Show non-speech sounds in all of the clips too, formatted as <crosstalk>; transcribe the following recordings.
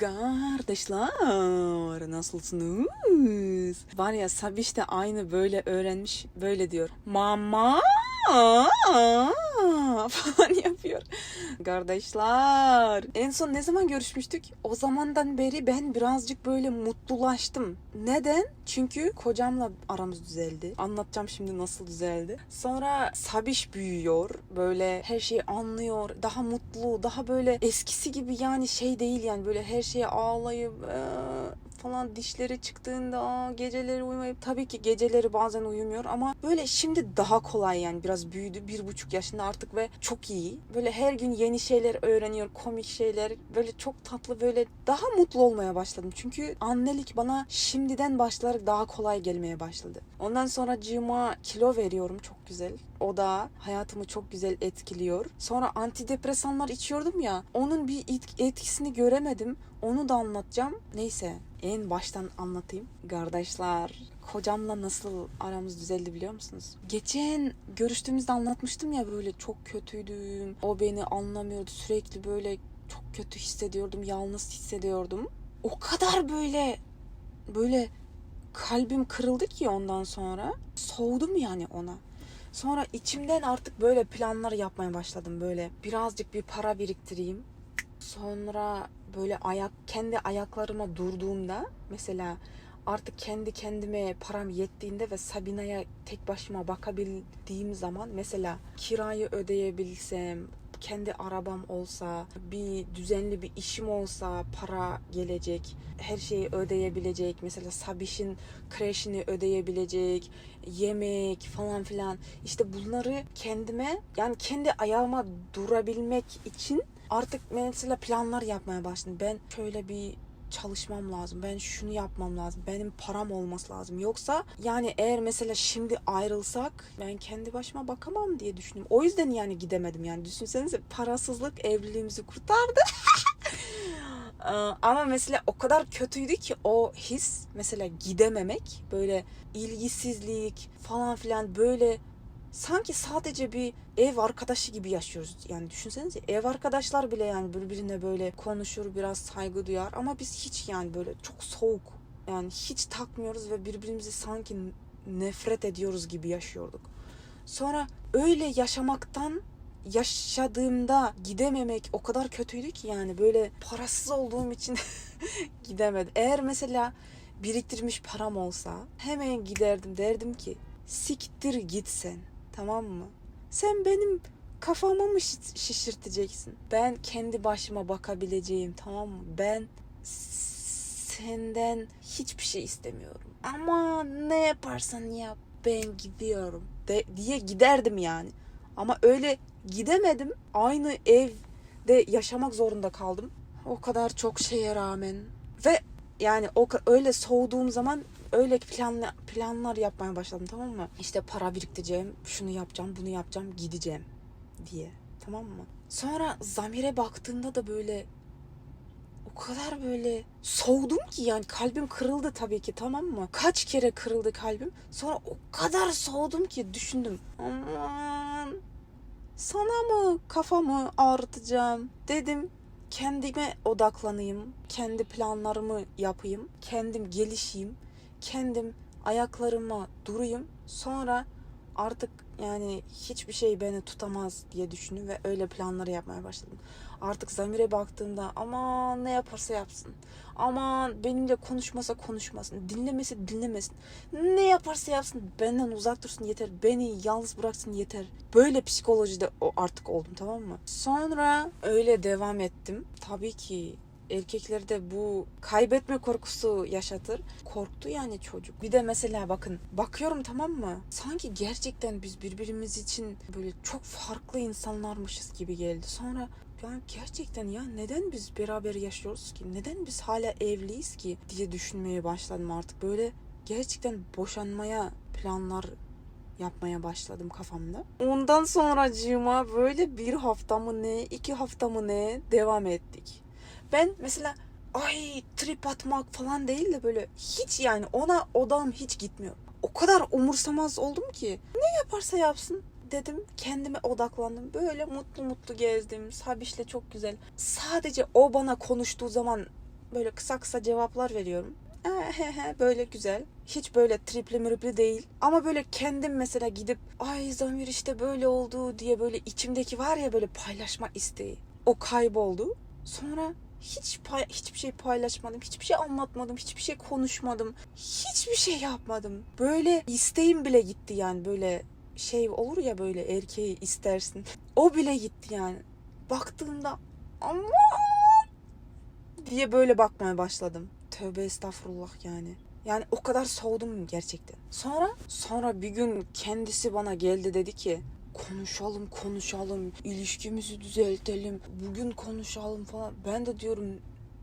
Kardeşler nasılsınız? Var ya Sabiş de aynı böyle öğrenmiş böyle diyor. Mama <laughs> falan yapıyor. <laughs> Kardeşler en son ne zaman görüşmüştük? O zamandan beri ben birazcık böyle mutlulaştım. Neden? Çünkü kocamla aramız düzeldi. Anlatacağım şimdi nasıl düzeldi. Sonra Sabiş büyüyor. Böyle her şeyi anlıyor. Daha mutlu, daha böyle eskisi gibi yani şey değil yani böyle her şeye ağlayıp "Ee," falan dişleri çıktığında geceleri uyumayıp tabii ki geceleri bazen uyumuyor ama böyle şimdi daha kolay yani biraz büyüdü bir buçuk yaşında artık ve çok iyi böyle her gün yeni şeyler öğreniyor komik şeyler. Böyle çok tatlı böyle daha mutlu olmaya başladım. Çünkü annelik bana şimdiden başlar daha kolay gelmeye başladı. Ondan sonra cıma kilo veriyorum çok güzel. O da hayatımı çok güzel etkiliyor. Sonra antidepresanlar içiyordum ya onun bir et- etkisini göremedim. Onu da anlatacağım. Neyse en baştan anlatayım. Kardeşler, kocamla nasıl aramız düzeldi biliyor musunuz? Geçen görüştüğümüzde anlatmıştım ya böyle çok kötüydüm. O beni anlamıyordu. Sürekli böyle çok kötü hissediyordum. Yalnız hissediyordum. O kadar böyle böyle kalbim kırıldı ki ondan sonra. Soğudum yani ona. Sonra içimden artık böyle planlar yapmaya başladım. Böyle birazcık bir para biriktireyim. Sonra böyle ayak kendi ayaklarıma durduğumda mesela artık kendi kendime param yettiğinde ve Sabina'ya tek başıma bakabildiğim zaman mesela kirayı ödeyebilsem kendi arabam olsa, bir düzenli bir işim olsa, para gelecek, her şeyi ödeyebilecek. Mesela Sabiş'in kreşini ödeyebilecek, yemek falan filan. İşte bunları kendime yani kendi ayağıma durabilmek için artık mesela planlar yapmaya başladım. Ben şöyle bir çalışmam lazım. Ben şunu yapmam lazım. Benim param olması lazım. Yoksa yani eğer mesela şimdi ayrılsak ben kendi başıma bakamam diye düşündüm. O yüzden yani gidemedim yani. Düşünsenize parasızlık evliliğimizi kurtardı. <laughs> Ee, Ama mesela o kadar kötüydü ki o his mesela gidememek böyle ilgisizlik falan filan böyle sanki sadece bir ev arkadaşı gibi yaşıyoruz. Yani düşünsenize ev arkadaşlar bile yani birbirine böyle konuşur biraz saygı duyar ama biz hiç yani böyle çok soğuk yani hiç takmıyoruz ve birbirimizi sanki nefret ediyoruz gibi yaşıyorduk. Sonra öyle yaşamaktan yaşadığımda gidememek o kadar kötüydü ki yani böyle parasız olduğum için <laughs> gidemedim. Eğer mesela biriktirmiş param olsa hemen giderdim derdim ki siktir git sen tamam mı? Sen benim kafamı mı şiş- şişirteceksin? Ben kendi başıma bakabileceğim tamam mı? Ben senden hiçbir şey istemiyorum. Ama ne yaparsan yap ben gidiyorum de, diye giderdim yani. Ama öyle gidemedim. Aynı evde yaşamak zorunda kaldım. O kadar çok şeye rağmen ve yani o öyle soğuduğum zaman öyle planla, planlar yapmaya başladım tamam mı? İşte para biriktireceğim, şunu yapacağım, bunu yapacağım, gideceğim diye. Tamam mı? Sonra Zamir'e baktığımda da böyle o kadar böyle soğudum ki yani kalbim kırıldı tabii ki tamam mı? Kaç kere kırıldı kalbim. Sonra o kadar soğudum ki düşündüm. Aman sana mı kafamı ağrıtacağım dedim. Kendime odaklanayım. Kendi planlarımı yapayım. Kendim gelişeyim. Kendim ayaklarıma durayım. Sonra artık yani hiçbir şey beni tutamaz diye düşündüm ve öyle planları yapmaya başladım. Artık Zamir'e baktığımda aman ne yaparsa yapsın. Aman benimle konuşmasa konuşmasın. Dinlemesi dinlemesin. Ne yaparsa yapsın benden uzak dursun yeter. Beni yalnız bıraksın yeter. Böyle psikolojide artık oldum tamam mı? Sonra öyle devam ettim. Tabii ki erkeklerde bu kaybetme korkusu yaşatır. Korktu yani çocuk. Bir de mesela bakın bakıyorum tamam mı? Sanki gerçekten biz birbirimiz için böyle çok farklı insanlarmışız gibi geldi. Sonra ben gerçekten ya neden biz beraber yaşıyoruz ki? Neden biz hala evliyiz ki diye düşünmeye başladım artık. Böyle gerçekten boşanmaya planlar yapmaya başladım kafamda. Ondan sonracığıma böyle bir hafta mı ne, iki hafta mı ne devam ettik. Ben mesela ay trip atmak falan değil de böyle hiç yani ona odam hiç gitmiyor. O kadar umursamaz oldum ki ne yaparsa yapsın dedim kendime odaklandım. Böyle mutlu mutlu gezdim. Sabiş'le çok güzel. Sadece o bana konuştuğu zaman böyle kısa kısa cevaplar veriyorum. "Ee, he he, böyle güzel. Hiç böyle tripli mürüplü değil. Ama böyle kendim mesela gidip ay Zamir işte böyle oldu diye böyle içimdeki var ya böyle paylaşma isteği. O kayboldu. Sonra hiç pay- hiçbir şey paylaşmadım. Hiçbir şey anlatmadım. Hiçbir şey konuşmadım. Hiçbir şey yapmadım. Böyle isteğim bile gitti yani böyle şey olur ya böyle erkeği istersin. O bile gitti yani. Baktığımda ama diye böyle bakmaya başladım. Tövbe estağfurullah yani. Yani o kadar soğudum gerçekten. Sonra sonra bir gün kendisi bana geldi dedi ki konuşalım konuşalım ilişkimizi düzeltelim bugün konuşalım falan. Ben de diyorum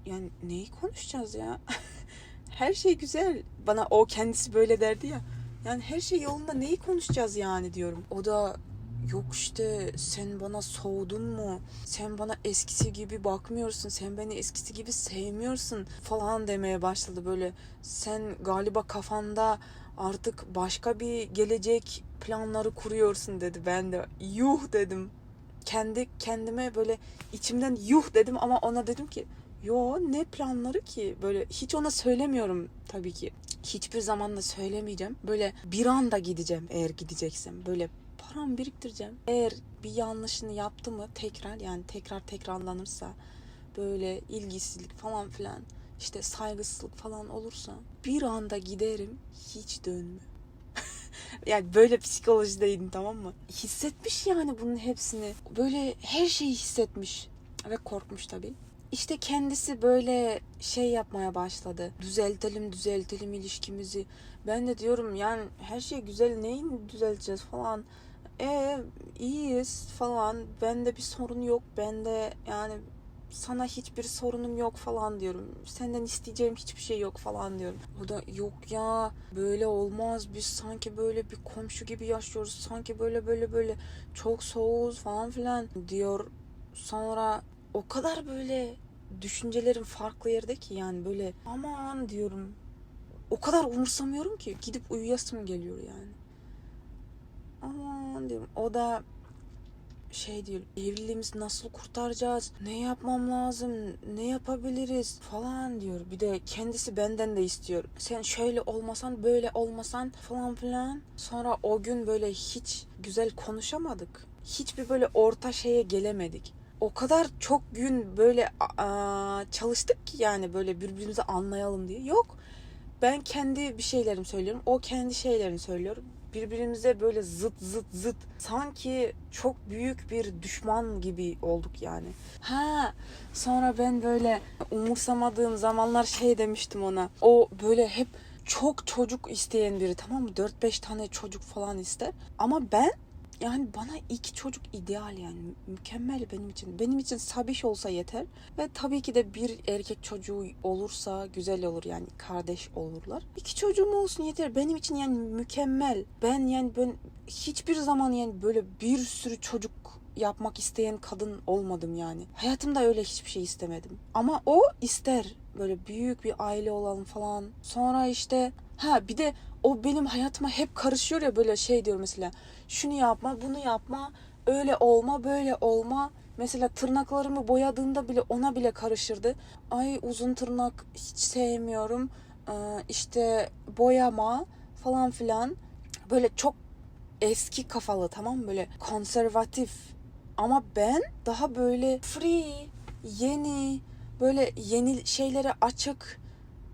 yani neyi konuşacağız ya? <laughs> her şey güzel. Bana o kendisi böyle derdi ya. Yani her şey yolunda neyi konuşacağız yani diyorum. O da yok işte sen bana soğudun mu? Sen bana eskisi gibi bakmıyorsun. Sen beni eskisi gibi sevmiyorsun falan demeye başladı böyle. Sen galiba kafanda artık başka bir gelecek planları kuruyorsun dedi. Ben de yuh dedim. Kendi kendime böyle içimden yuh dedim ama ona dedim ki Yo ne planları ki? Böyle hiç ona söylemiyorum tabii ki. Hiçbir zaman da söylemeyeceğim. Böyle bir anda gideceğim eğer gideceksem. Böyle param biriktireceğim. Eğer bir yanlışını yaptı mı tekrar yani tekrar tekrarlanırsa böyle ilgisizlik falan filan işte saygısızlık falan olursa bir anda giderim hiç dönmem. <laughs> yani böyle psikolojideydim tamam mı? Hissetmiş yani bunun hepsini. Böyle her şeyi hissetmiş ve korkmuş tabii. İşte kendisi böyle şey yapmaya başladı. Düzeltelim düzeltelim ilişkimizi. Ben de diyorum yani her şey güzel neyin düzelteceğiz falan. E iyiyiz falan. Bende bir sorun yok. Bende yani sana hiçbir sorunum yok falan diyorum. Senden isteyeceğim hiçbir şey yok falan diyorum. O da yok ya böyle olmaz. Biz sanki böyle bir komşu gibi yaşıyoruz. Sanki böyle böyle böyle çok soğuğuz falan filan diyor. Sonra o kadar böyle düşüncelerim farklı yerde ki yani böyle aman diyorum. O kadar umursamıyorum ki gidip uyuyasım geliyor yani. Aman diyorum. O da şey diyor evliliğimizi nasıl kurtaracağız? Ne yapmam lazım? Ne yapabiliriz? Falan diyor. Bir de kendisi benden de istiyor. Sen şöyle olmasan böyle olmasan falan filan. Sonra o gün böyle hiç güzel konuşamadık. Hiçbir böyle orta şeye gelemedik. O kadar çok gün böyle aa, çalıştık ki yani böyle birbirimizi anlayalım diye. Yok. Ben kendi bir şeylerimi söylüyorum o kendi şeylerini söylüyor birbirimize böyle zıt zıt zıt sanki çok büyük bir düşman gibi olduk yani. Ha sonra ben böyle umursamadığım zamanlar şey demiştim ona. O böyle hep çok çocuk isteyen biri tamam mı? 4-5 tane çocuk falan ister. Ama ben yani bana iki çocuk ideal yani mükemmel benim için. Benim için Sabiş olsa yeter ve tabii ki de bir erkek çocuğu olursa güzel olur yani kardeş olurlar. İki çocuğum olsun yeter benim için yani mükemmel. Ben yani ben hiçbir zaman yani böyle bir sürü çocuk yapmak isteyen kadın olmadım yani. Hayatımda öyle hiçbir şey istemedim. Ama o ister böyle büyük bir aile olalım falan. Sonra işte ha bir de o benim hayatıma hep karışıyor ya böyle şey diyor mesela şunu yapma bunu yapma öyle olma böyle olma. Mesela tırnaklarımı boyadığında bile ona bile karışırdı. Ay uzun tırnak hiç sevmiyorum ee, işte boyama falan filan. Böyle çok eski kafalı tamam mı? Böyle konservatif. Ama ben daha böyle free yeni böyle yeni şeylere açık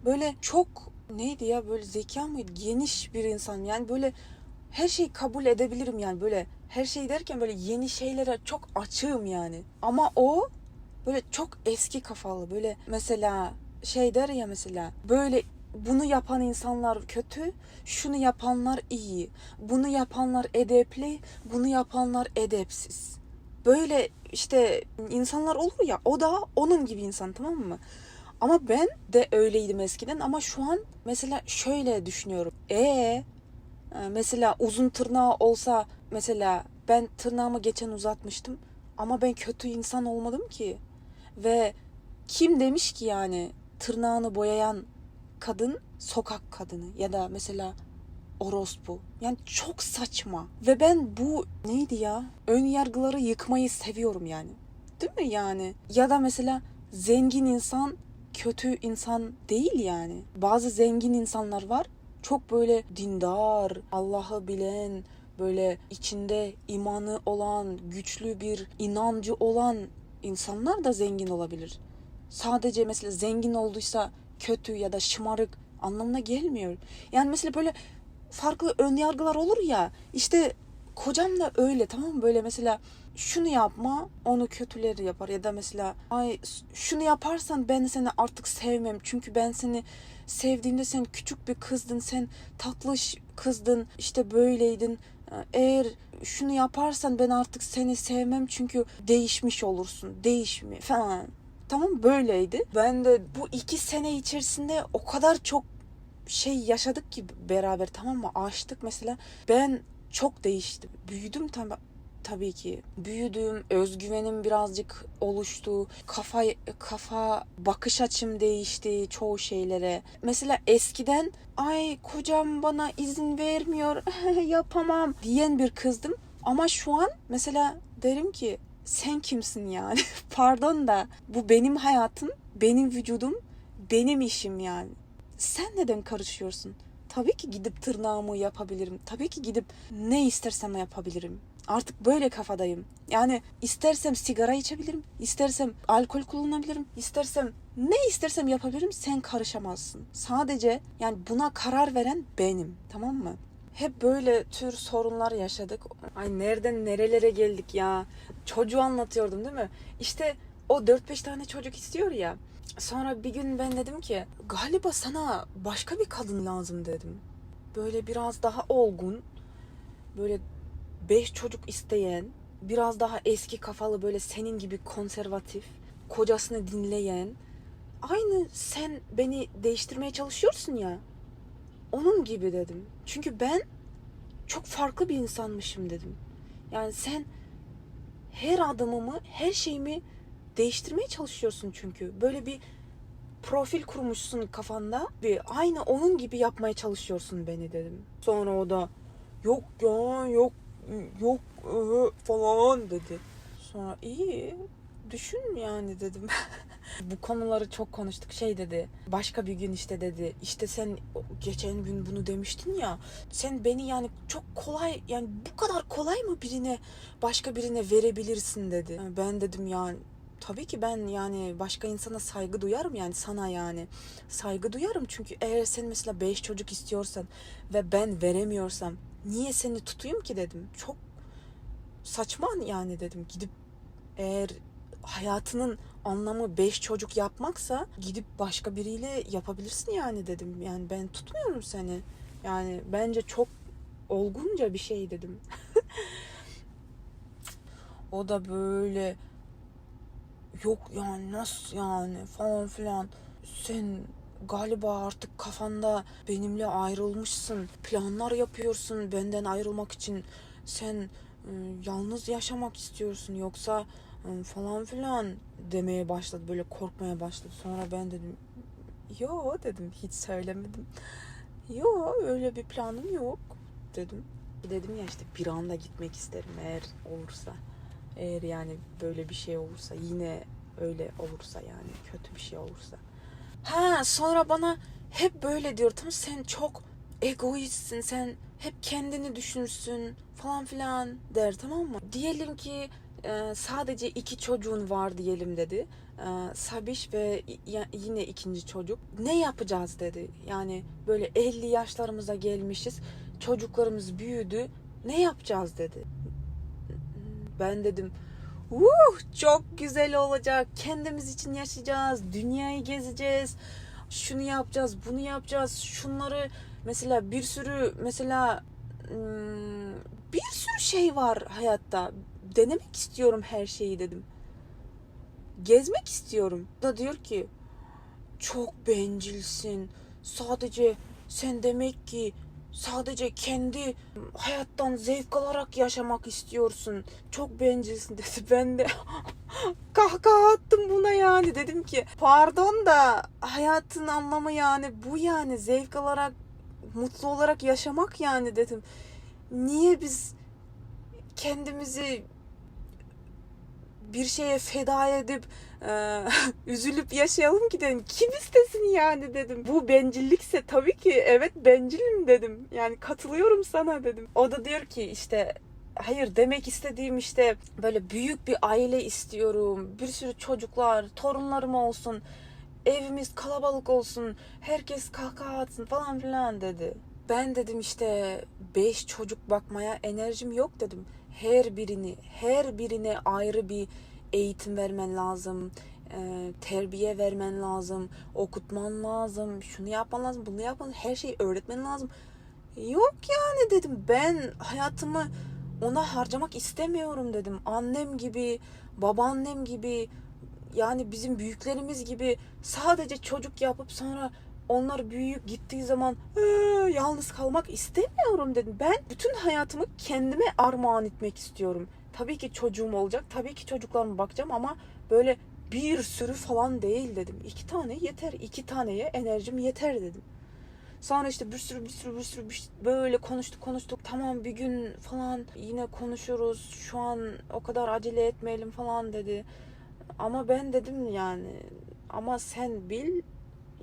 böyle çok neydi ya böyle zeka mıydı? Geniş bir insan. Yani böyle her şeyi kabul edebilirim yani. Böyle her şey derken böyle yeni şeylere çok açığım yani. Ama o böyle çok eski kafalı. Böyle mesela şey der ya mesela böyle bunu yapan insanlar kötü, şunu yapanlar iyi, bunu yapanlar edepli, bunu yapanlar edepsiz. Böyle işte insanlar olur ya o da onun gibi insan tamam mı? Ama ben de öyleydim eskiden ama şu an mesela şöyle düşünüyorum. E mesela uzun tırnağı olsa mesela ben tırnağımı geçen uzatmıştım ama ben kötü insan olmadım ki. Ve kim demiş ki yani tırnağını boyayan kadın sokak kadını ya da mesela orospu. Yani çok saçma. Ve ben bu neydi ya? Ön yargıları yıkmayı seviyorum yani. Değil mi yani? Ya da mesela zengin insan kötü insan değil yani. Bazı zengin insanlar var. Çok böyle dindar, Allah'ı bilen, böyle içinde imanı olan, güçlü bir inancı olan insanlar da zengin olabilir. Sadece mesela zengin olduysa kötü ya da şımarık anlamına gelmiyor. Yani mesela böyle farklı ön yargılar olur ya. İşte kocam da öyle tamam mı? Böyle mesela şunu yapma onu kötüleri yapar. Ya da mesela ay şunu yaparsan ben seni artık sevmem. Çünkü ben seni sevdiğimde sen küçük bir kızdın sen tatlış kızdın işte böyleydin. Eğer şunu yaparsan ben artık seni sevmem çünkü değişmiş olursun değişmi falan. Tamam böyleydi. Ben de bu iki sene içerisinde o kadar çok şey yaşadık ki beraber tamam mı? Açtık mesela. Ben çok değiştim. Büyüdüm tabii tabii ki büyüdüm, özgüvenim birazcık oluştu. Kafa kafa bakış açım değişti çoğu şeylere. Mesela eskiden ay kocam bana izin vermiyor, <laughs> yapamam diyen bir kızdım. Ama şu an mesela derim ki sen kimsin yani? <laughs> Pardon da bu benim hayatım, benim vücudum, benim işim yani. Sen neden karışıyorsun? Tabii ki gidip tırnağımı yapabilirim. Tabii ki gidip ne istersem yapabilirim. Artık böyle kafadayım. Yani istersem sigara içebilirim, istersem alkol kullanabilirim, istersem ne istersem yapabilirim. Sen karışamazsın. Sadece yani buna karar veren benim. Tamam mı? Hep böyle tür sorunlar yaşadık. Ay nereden nerelere geldik ya. Çocuğu anlatıyordum değil mi? İşte o 4-5 tane çocuk istiyor ya. Sonra bir gün ben dedim ki galiba sana başka bir kadın lazım dedim. Böyle biraz daha olgun, böyle beş çocuk isteyen, biraz daha eski kafalı böyle senin gibi konservatif, kocasını dinleyen, aynı sen beni değiştirmeye çalışıyorsun ya. Onun gibi dedim. Çünkü ben çok farklı bir insanmışım dedim. Yani sen her adımımı, her şeyimi değiştirmeye çalışıyorsun çünkü. Böyle bir profil kurmuşsun kafanda ve aynı onun gibi yapmaya çalışıyorsun beni dedim. Sonra o da yok ya yok yok ıı, falan dedi. Sonra iyi düşün yani dedim. <laughs> Bu konuları çok konuştuk. Şey dedi. Başka bir gün işte dedi. İşte sen geçen gün bunu demiştin ya. Sen beni yani çok kolay yani bu kadar kolay mı birine başka birine verebilirsin dedi. Ben dedim yani tabii ki ben yani başka insana saygı duyarım yani sana yani saygı duyarım çünkü eğer sen mesela beş çocuk istiyorsan ve ben veremiyorsam niye seni tutayım ki dedim. Çok saçma yani dedim. Gidip eğer hayatının anlamı beş çocuk yapmaksa gidip başka biriyle yapabilirsin yani dedim. Yani ben tutmuyorum seni. Yani bence çok olgunca bir şey dedim. <laughs> O da böyle yok yani nasıl yani? falan filan. Sen galiba artık kafanda benimle ayrılmışsın. Planlar yapıyorsun benden ayrılmak için. Sen e, yalnız yaşamak istiyorsun yoksa e, falan filan demeye başladı böyle korkmaya başladı. Sonra ben dedim yo dedim hiç söylemedim. Yo öyle bir planım yok dedim. Dedim ya işte bir anda gitmek isterim eğer olursa. Eğer yani böyle bir şey olursa yine öyle olursa yani kötü bir şey olursa. Ha sonra bana hep böyle diyor tamam sen çok egoistsin sen hep kendini düşünürsün falan filan der tamam mı? Diyelim ki e, sadece iki çocuğun var diyelim dedi. E, Sabiş ve yine ikinci çocuk. Ne yapacağız dedi. Yani böyle 50 yaşlarımıza gelmişiz. Çocuklarımız büyüdü. Ne yapacağız dedi. Ben dedim uh, çok güzel olacak. Kendimiz için yaşayacağız. Dünyayı gezeceğiz. Şunu yapacağız, bunu yapacağız. Şunları mesela bir sürü mesela hmm, bir sürü şey var hayatta. Denemek istiyorum her şeyi dedim. Gezmek istiyorum. Da diyor ki çok bencilsin. Sadece sen demek ki sadece kendi hayattan zevk alarak yaşamak istiyorsun. Çok bencilsin dedi. <laughs> Ben de <laughs> kahkaha attım buna yani. Dedim ki pardon da hayatın anlamı yani bu yani zevk alarak mutlu olarak yaşamak yani dedim. Niye biz kendimizi bir şeye feda edip e, <laughs> üzülüp yaşayalım ki dedim. Kim istesin yani dedim. Bu bencillikse tabii ki evet bencilim dedim. Yani katılıyorum sana dedim. O da diyor ki işte Hayır demek istediğim işte böyle büyük bir aile istiyorum. Bir sürü çocuklar, torunlarım olsun. Evimiz kalabalık olsun. Herkes kahkaha atsın falan filan dedi. Ben dedim işte beş çocuk bakmaya enerjim yok dedim. Her birini, her birine ayrı bir eğitim vermen lazım. e, terbiye vermen lazım. Okutman lazım. Şunu yapman lazım, bunu yapman Her şeyi öğretmen lazım. Yok yani dedim ben hayatımı ona harcamak istemiyorum dedim. Annem gibi, babaannem gibi yani bizim büyüklerimiz gibi sadece çocuk yapıp sonra onlar büyüyüp gittiği zaman "Ee, yalnız kalmak istemiyorum dedim. Ben bütün hayatımı kendime armağan etmek istiyorum. Tabii ki çocuğum olacak. Tabii ki çocuklarıma bakacağım ama böyle bir sürü falan değil dedim. İki tane yeter. iki taneye enerjim yeter dedim. Sonra işte bir sürü bir sürü bir sürü bir şey- böyle konuştuk konuştuk. Tamam bir gün falan yine konuşuruz. Şu an o kadar acele etmeyelim falan dedi. Ama ben dedim yani ama sen bil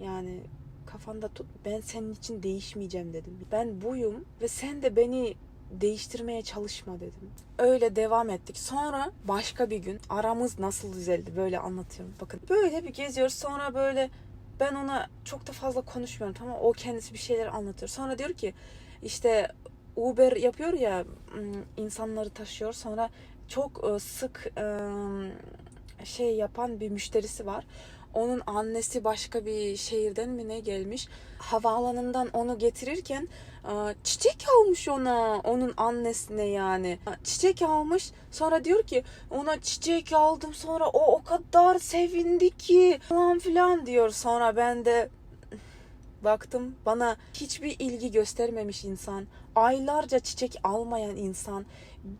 yani kafanda tut ben senin için değişmeyeceğim dedim. Ben buyum ve sen de beni değiştirmeye çalışma dedim. Öyle devam ettik. Sonra başka bir gün aramız nasıl düzeldi böyle anlatıyorum. Bakın böyle bir geziyoruz sonra böyle ben ona çok da fazla konuşmuyorum tamam? O kendisi bir şeyler anlatıyor. Sonra diyor ki işte Uber yapıyor ya insanları taşıyor. Sonra çok sık şey yapan bir müşterisi var. Onun annesi başka bir şehirden mi ne gelmiş. Havaalanından onu getirirken çiçek almış ona. Onun annesine yani. Çiçek almış. Sonra diyor ki ona çiçek aldım. Sonra o o kadar sevindi ki falan filan diyor. Sonra ben de baktım bana hiçbir ilgi göstermemiş insan. Aylarca çiçek almayan insan.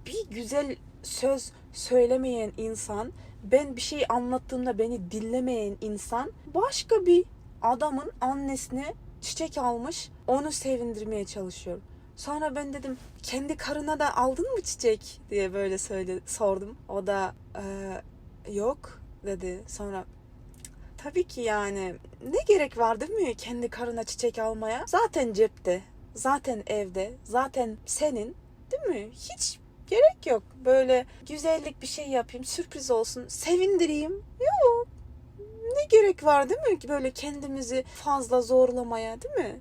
Bir güzel söz söylemeyen insan ben bir şey anlattığımda beni dinlemeyen insan başka bir adamın annesine çiçek almış onu sevindirmeye çalışıyor. Sonra ben dedim kendi karına da aldın mı çiçek diye böyle söyle sordum. O da "Ee, yok dedi. Sonra tabii ki yani ne gerek var değil mi kendi karına çiçek almaya? Zaten cepte, zaten evde, zaten senin değil mi? Hiç gerek yok. Böyle güzellik bir şey yapayım, sürpriz olsun, sevindireyim. Yok. Ne gerek var değil mi? Böyle kendimizi fazla zorlamaya değil mi?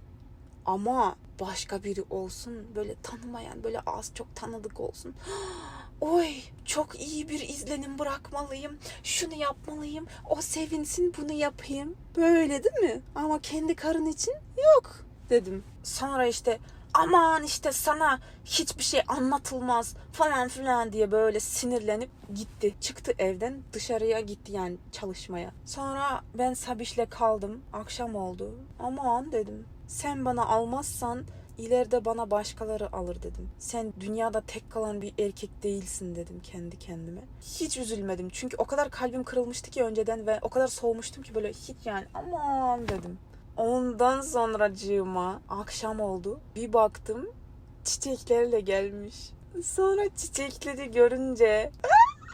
Ama başka biri olsun, böyle tanımayan, böyle az çok tanıdık olsun. <gasps> Oy çok iyi bir izlenim bırakmalıyım. Şunu yapmalıyım. O sevinsin bunu yapayım. Böyle değil mi? Ama kendi karın için yok dedim. Sonra işte aman işte sana hiçbir şey anlatılmaz falan filan diye böyle sinirlenip gitti. Çıktı evden dışarıya gitti yani çalışmaya. Sonra ben Sabiş'le kaldım. Akşam oldu. Aman dedim. Sen bana almazsan ileride bana başkaları alır dedim. Sen dünyada tek kalan bir erkek değilsin dedim kendi kendime. Hiç üzülmedim. Çünkü o kadar kalbim kırılmıştı ki önceden ve o kadar soğumuştum ki böyle hiç yani aman dedim. Ondan sonracığıma akşam oldu. Bir baktım çiçeklerle gelmiş. Sonra çiçekleri görünce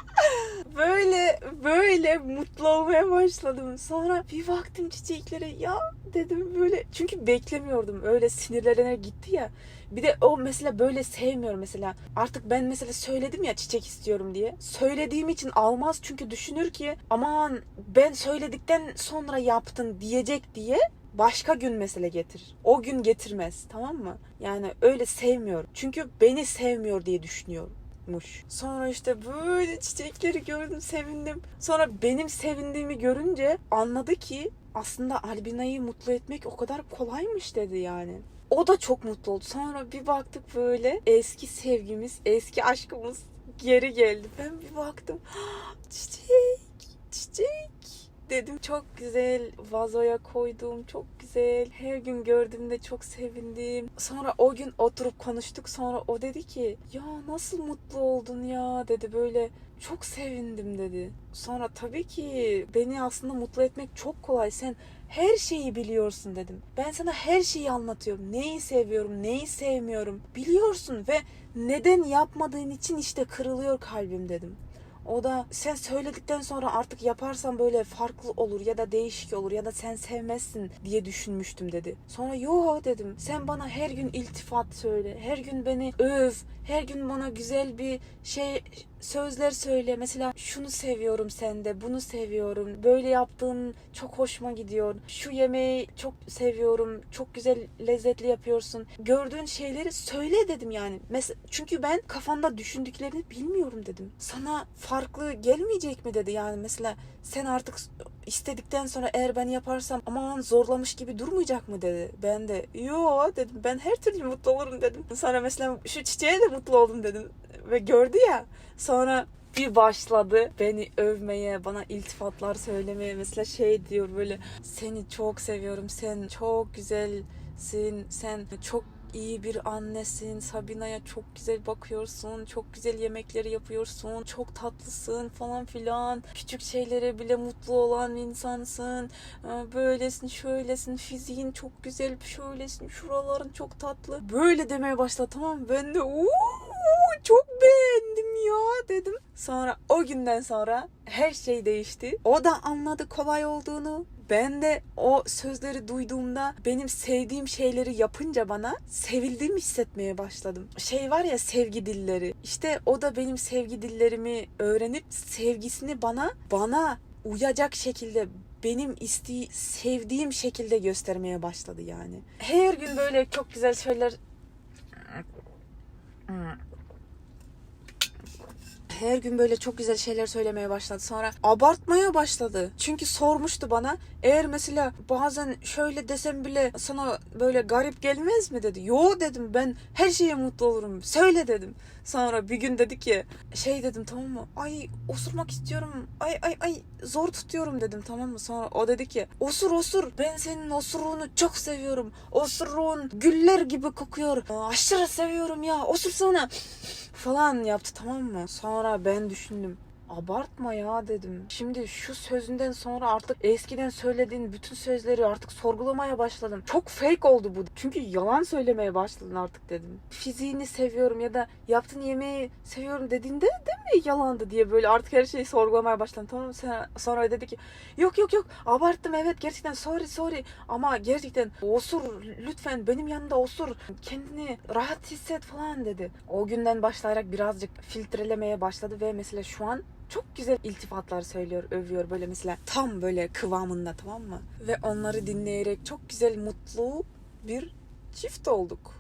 <laughs> böyle böyle mutlu olmaya başladım. Sonra bir baktım çiçeklere ya dedim böyle çünkü beklemiyordum öyle sinirlerine gitti ya. Bir de o mesela böyle sevmiyorum mesela. Artık ben mesela söyledim ya çiçek istiyorum diye. Söylediğim için almaz çünkü düşünür ki aman ben söyledikten sonra yaptın diyecek diye başka gün mesele getirir. O gün getirmez tamam mı? Yani öyle sevmiyorum. Çünkü beni sevmiyor diye düşünüyormuş. Sonra işte böyle çiçekleri gördüm sevindim. Sonra benim sevindiğimi görünce anladı ki aslında Albina'yı mutlu etmek o kadar kolaymış dedi yani. O da çok mutlu oldu. Sonra bir baktık böyle eski sevgimiz, eski aşkımız geri geldi. Ben bir baktım. Çiçek, çiçek dedim. Çok güzel vazoya koydum. Çok güzel. Her gün gördüğümde çok sevindim. Sonra o gün oturup konuştuk. Sonra o dedi ki ya nasıl mutlu oldun ya dedi böyle. Çok sevindim dedi. Sonra tabii ki beni aslında mutlu etmek çok kolay. Sen her şeyi biliyorsun dedim. Ben sana her şeyi anlatıyorum. Neyi seviyorum, neyi sevmiyorum. Biliyorsun ve neden yapmadığın için işte kırılıyor kalbim dedim. O da sen söyledikten sonra artık yaparsan böyle farklı olur ya da değişik olur ya da sen sevmezsin diye düşünmüştüm dedi. Sonra yo dedim. Sen bana her gün iltifat söyle. Her gün beni öv. Her gün bana güzel bir şey sözler söyle. Mesela şunu seviyorum sende, bunu seviyorum. Böyle yaptığın çok hoşuma gidiyor. Şu yemeği çok seviyorum. Çok güzel lezzetli yapıyorsun. Gördüğün şeyleri söyle dedim yani. Mesela çünkü ben kafanda düşündüklerini bilmiyorum dedim. Sana farklı gelmeyecek mi dedi yani mesela sen artık istedikten sonra eğer ben yaparsam aman zorlamış gibi durmayacak mı dedi. Ben de yo dedim ben her türlü mutlu olurum dedim. Sonra mesela şu çiçeğe de mutlu oldum dedim. Ve gördü ya sonra bir başladı beni övmeye, bana iltifatlar söylemeye. Mesela şey diyor böyle seni çok seviyorum, sen çok güzelsin, sen çok iyi bir annesin. Sabina'ya çok güzel bakıyorsun. Çok güzel yemekleri yapıyorsun. Çok tatlısın falan filan. Küçük şeylere bile mutlu olan insansın. Ee, Böylesin, şöylesin. Fiziğin çok güzel, şöylesin. Şuraların çok tatlı. Böyle demeye başladı tamam? Ben de "Oo, çok beğendim ya dedim. Sonra o günden sonra her şey değişti. O da anladı kolay olduğunu. Ben de o sözleri duyduğumda benim sevdiğim şeyleri yapınca bana sevildiğimi hissetmeye başladım. Şey var ya sevgi dilleri. İşte o da benim sevgi dillerimi öğrenip sevgisini bana bana uyacak şekilde benim isteği sevdiğim şekilde göstermeye başladı yani. Her gün böyle çok güzel şeyler her gün böyle çok güzel şeyler söylemeye başladı. Sonra abartmaya başladı. Çünkü sormuştu bana. Eğer mesela bazen şöyle desem bile sana böyle garip gelmez mi dedi. Yo dedim ben her şeye mutlu olurum. Söyle dedim. Sonra bir gün dedi ki şey dedim tamam mı? Ay osurmak istiyorum. Ay ay ay zor tutuyorum dedim tamam mı? Sonra o dedi ki osur osur. Ben senin osuruğunu çok seviyorum. Osuruğun güller gibi kokuyor. Aşırı seviyorum ya. Osursana falan yaptı tamam mı? Sonra ben düşündüm. Abartma ya dedim. Şimdi şu sözünden sonra artık eskiden söylediğin bütün sözleri artık sorgulamaya başladım. Çok fake oldu bu. Çünkü yalan söylemeye başladın artık dedim. Fiziğini seviyorum ya da yaptığın yemeği seviyorum dediğinde değil mi yalandı diye böyle artık her şeyi sorgulamaya başladım. Tamam? Sen- Sonra dedi ki yok yok yok abarttım evet gerçekten sorry sorry ama gerçekten osur lütfen benim yanımda osur kendini rahat hisset falan dedi. O günden başlayarak birazcık filtrelemeye başladı ve mesela şu an çok güzel iltifatlar söylüyor, övüyor böyle mesela tam böyle kıvamında tamam mı? Ve onları dinleyerek çok güzel, mutlu bir çift olduk.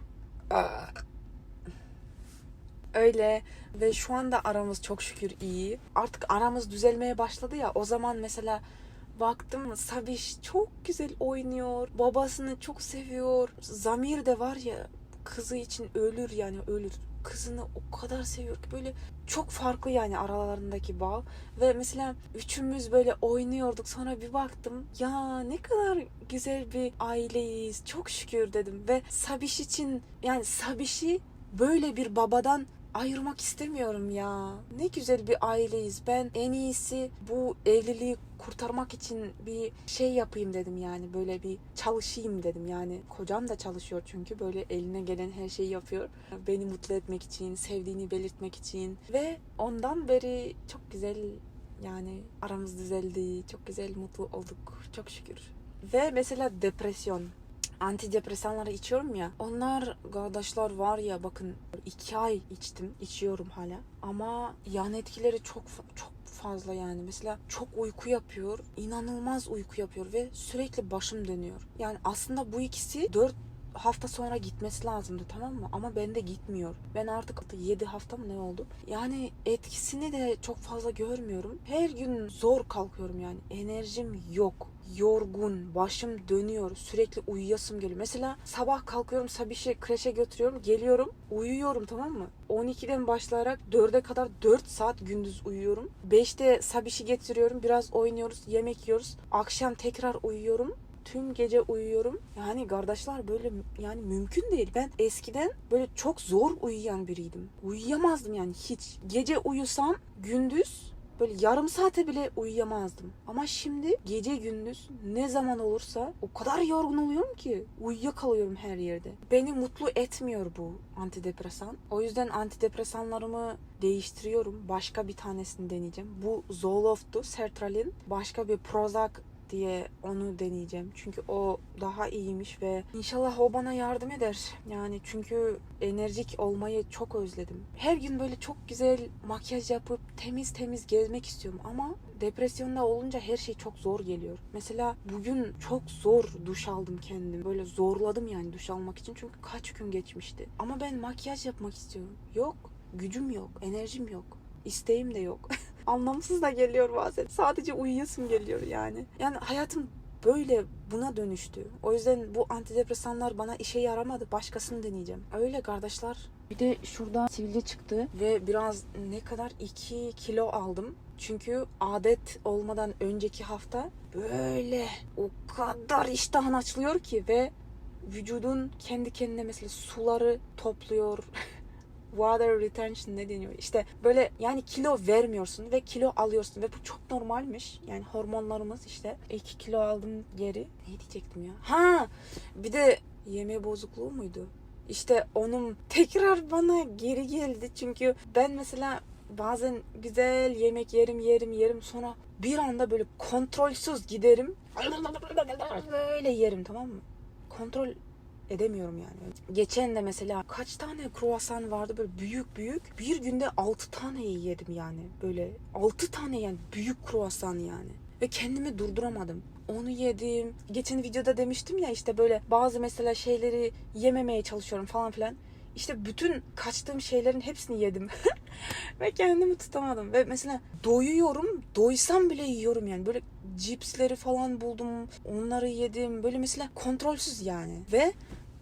Öyle ve şu anda aramız çok şükür iyi. Artık aramız düzelmeye başladı ya. O zaman mesela baktım Sabiş çok güzel oynuyor. Babasını çok seviyor. Zamir de var ya kızı için ölür yani ölür. Kızını o kadar seviyor ki böyle çok farklı yani aralarındaki bağ. Ve mesela üçümüz böyle oynuyorduk. Sonra bir baktım ya ne kadar güzel bir aileyiz. Çok şükür dedim. Ve Sabiş için yani Sabiş'i böyle bir babadan ayırmak istemiyorum ya. Ne güzel bir aileyiz. Ben en iyisi bu evliliği kurtarmak için bir şey yapayım dedim yani. Böyle bir çalışayım dedim yani. Kocam da çalışıyor çünkü. Böyle eline gelen her şeyi yapıyor. Beni mutlu etmek için sevdiğini belirtmek için. Ve ondan beri çok güzel yani aramız düzeldi. Çok güzel mutlu olduk. Çok şükür. Ve mesela depresyon antidepresanları içiyorum ya. Onlar kardeşler var ya bakın iki ay içtim. içiyorum hala. Ama yan etkileri çok çok fazla yani. Mesela çok uyku yapıyor. inanılmaz uyku yapıyor ve sürekli başım dönüyor. Yani aslında bu ikisi 4 hafta sonra gitmesi lazımdı tamam mı? Ama bende gitmiyor. Ben artık 7 hafta mı ne oldu? Yani etkisini de çok fazla görmüyorum. Her gün zor kalkıyorum yani. Enerjim yok yorgun, başım dönüyor, sürekli uyuyasım geliyor. Mesela sabah kalkıyorum, Sabiş'i kreşe götürüyorum, geliyorum, uyuyorum tamam mı? 12'den başlayarak 4'e kadar 4 saat gündüz uyuyorum. 5'te Sabiş'i getiriyorum, biraz oynuyoruz, yemek yiyoruz. Akşam tekrar uyuyorum. Tüm gece uyuyorum. Yani kardeşler böyle yani mümkün değil. Ben eskiden böyle çok zor uyuyan biriydim. Uyuyamazdım yani hiç. Gece uyusam gündüz böyle yarım saate bile uyuyamazdım. Ama şimdi gece gündüz ne zaman olursa o kadar yorgun oluyorum ki uyuyakalıyorum her yerde. Beni mutlu etmiyor bu antidepresan. O yüzden antidepresanlarımı değiştiriyorum. Başka bir tanesini deneyeceğim. Bu Zoloft'tu, sertralin. Başka bir Prozac diye onu deneyeceğim. Çünkü o daha iyiymiş ve inşallah o bana yardım eder. Yani çünkü enerjik olmayı çok özledim. Her gün böyle çok güzel makyaj yapıp temiz temiz gezmek istiyorum ama depresyonda olunca her şey çok zor geliyor. Mesela bugün çok zor duş aldım kendim. Böyle zorladım yani duş almak için çünkü kaç gün geçmişti. Ama ben makyaj yapmak istiyorum. Yok, gücüm yok, enerjim yok. isteğim de yok. <laughs> Anlamsız da geliyor bazen. Sadece uyuyasım geliyor yani. Yani hayatım böyle buna dönüştü. O yüzden bu antidepresanlar bana işe yaramadı. Başkasını deneyeceğim. Öyle kardeşler. Bir de şurada sivilce çıktı ve biraz ne kadar 2 kilo aldım. Çünkü adet olmadan önceki hafta böyle o kadar iştahın açılıyor ki ve vücudun kendi kendine mesela suları topluyor. <laughs> water retention ne deniyor? İşte böyle yani kilo vermiyorsun ve kilo alıyorsun ve bu çok normalmiş. Yani hormonlarımız işte 2 kilo aldım geri. Ne diyecektim ya? Ha bir de yeme bozukluğu muydu? İşte onun tekrar bana geri geldi. Çünkü ben mesela bazen güzel yemek yerim yerim yerim sonra bir anda böyle kontrolsüz giderim. <laughs> Böyle yerim tamam mı? Kontrol edemiyorum yani. Geçen de mesela kaç tane kruvasan vardı böyle büyük büyük. Bir günde 6 tane yedim yani. Böyle 6 tane yani büyük kruvasan yani. Ve kendimi durduramadım. Onu yedim. Geçen videoda demiştim ya işte böyle bazı mesela şeyleri yememeye çalışıyorum falan filan. İşte bütün kaçtığım şeylerin hepsini yedim. <laughs> ve kendimi tutamadım. Ve mesela doyuyorum. Doysam bile yiyorum yani. Böyle cipsleri falan buldum. Onları yedim. Böyle mesela kontrolsüz yani. Ve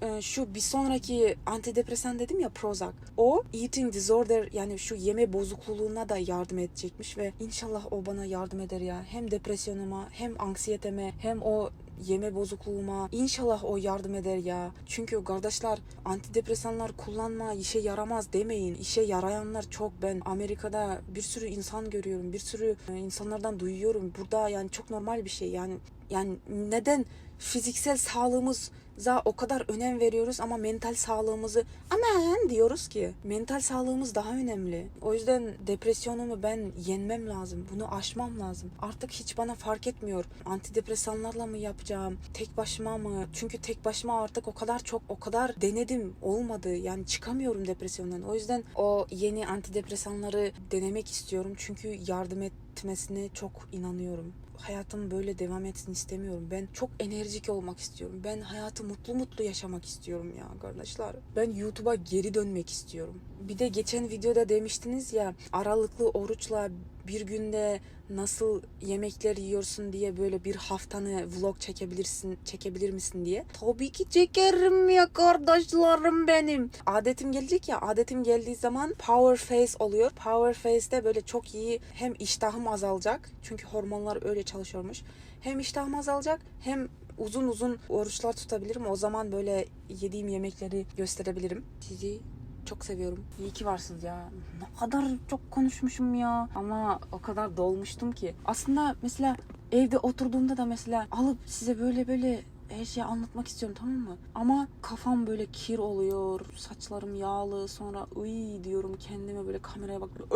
e, şu bir sonraki antidepresan dedim ya Prozac. O eating disorder yani şu yeme bozukluğuna da yardım edecekmiş ve inşallah o bana yardım eder ya. Hem depresyonuma hem anksiyeteme hem o yeme bozukluğuma inşallah o yardım eder ya. Çünkü kardeşler antidepresanlar kullanma işe yaramaz demeyin. İşe yarayanlar çok. Ben Amerika'da bir sürü insan görüyorum. Bir sürü e, insanlardan duyuyorum. Burada yani çok normal bir şey. Yani yani neden fiziksel sağlığımıza o kadar önem veriyoruz ama mental sağlığımızı aman diyoruz ki mental sağlığımız daha önemli. O yüzden depresyonumu ben yenmem lazım. Bunu aşmam lazım. Artık hiç bana fark etmiyor. Antidepresanlarla mı yapacağım? Tek başıma mı? Çünkü tek başıma artık o kadar çok o kadar denedim. Olmadı. Yani çıkamıyorum depresyondan. O yüzden o yeni antidepresanları denemek istiyorum. Çünkü yardım etmesine çok inanıyorum hayatım böyle devam etsin istemiyorum. Ben çok enerjik olmak istiyorum. Ben hayatı mutlu mutlu yaşamak istiyorum ya kardeşler. Ben YouTube'a geri dönmek istiyorum. Bir de geçen videoda demiştiniz ya aralıklı oruçla bir günde nasıl yemekler yiyorsun diye böyle bir haftanı vlog çekebilirsin, çekebilir misin diye. Tabii ki çekerim ya kardeşlerim benim. Adetim gelecek ya, adetim geldiği zaman power face oluyor. Power face'de böyle çok iyi hem iştahım azalacak. Çünkü hormonlar öyle çalışıyormuş. Hem iştahım azalacak hem uzun uzun oruçlar tutabilirim. O zaman böyle yediğim yemekleri gösterebilirim. Sizi çok seviyorum. İyi ki varsınız ya. Ne kadar çok konuşmuşum ya. Ama o kadar dolmuştum ki. Aslında mesela evde oturduğumda da mesela alıp size böyle böyle her şeyi anlatmak istiyorum tamam mı? Ama kafam böyle kir oluyor. Saçlarım yağlı. Sonra uy diyorum kendime böyle kameraya bakıyorum.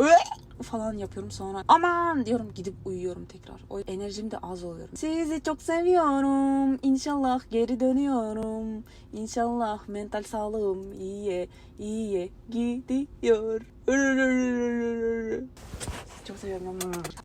Falan yapıyorum sonra aman diyorum gidip uyuyorum tekrar. O enerjim de az oluyor. Sizi çok seviyorum. İnşallah geri dönüyorum. İnşallah mental sağlığım iyiye iyiye gidiyor. <laughs> Çok seviyorum.